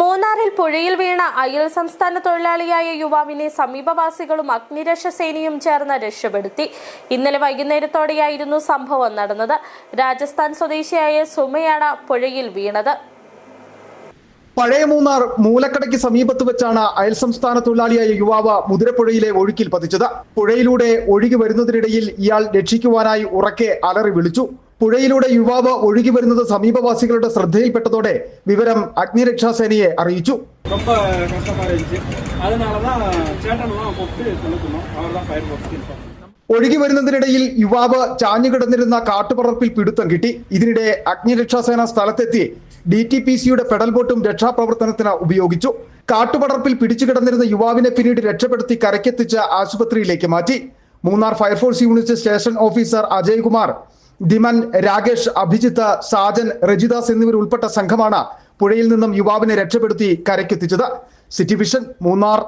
മൂന്നാറിൽ പുഴയിൽ വീണ അയൽ സംസ്ഥാന തൊഴിലാളിയായ യുവാവിനെ സമീപവാസികളും അഗ്നിരക്ഷ സേനയും ചേർന്ന് രക്ഷപ്പെടുത്തി. ഇന്നലെ വൈകുന്നേരത്തോടെയായിരുന്നു സംഭവം നടന്നത്. രാജസ്ഥാൻ സ്വദേശിയായ സുമയാണ് പുഴയിൽ വീണത്. പഴയ മൂന്നാർ മൂലക്കടയ്ക്ക് സമീപത്ത് വെച്ചാണ് അയൽ സംസ്ഥാന തൊഴിലാളിയായ യുവാവ് മുതിരപ്പുഴയിലെ ഒഴുക്കിൽ പതിച്ചത്. പുഴയിലൂടെ ഒഴുകി വരുന്നതിനിടയിൽ ഇയാൾ രക്ഷിക്കുവാനായി ഉറക്കെ അലറി വിളിച്ചു. പുഴയിലൂടെ യുവാവ് ഒഴുകി വരുന്നത് സമീപവാസികളുടെ ശ്രദ്ധയിൽപ്പെട്ടതോടെ വിവരം അഗ്നിരക്ഷാസേനയെ അറിയിച്ചു. ഒഴുകി വരുന്നതിനിടയിൽ യുവാവ് ചാഞ്ഞു കിടന്നിരുന്ന കാട്ടുപറപ്പിൽ പിടുത്തം കിട്ടി. ഇതിനിടെ അഗ്നിരക്ഷാസേന സ്ഥലത്തെത്തി ഡി ടി പി സിയുടെ പെഡൽ ബോട്ടും രക്ഷാപ്രവർത്തനത്തിന് ഉപയോഗിച്ചു. കാട്ടുപടർപ്പിൽ പിടിച്ചു കിടന്നിരുന്ന യുവാവിനെ പിന്നീട് രക്ഷപ്പെടുത്തി കരയ്ക്കെത്തിച്ച് ആശുപത്രിയിലേക്ക് മാറ്റി. Munnar fire force unit station officer Ajaykumar Dhiman Rakesh Abhijith Sajan Rajidas എന്നിവരുൾപ്പെട്ട സംഘമാണ് പുഴയിൽ നിന്നും യുവാവിനെ രക്ഷപ്പെടുത്തി കരയ്ക്കെത്തിച്ചത്. City vision Munnar.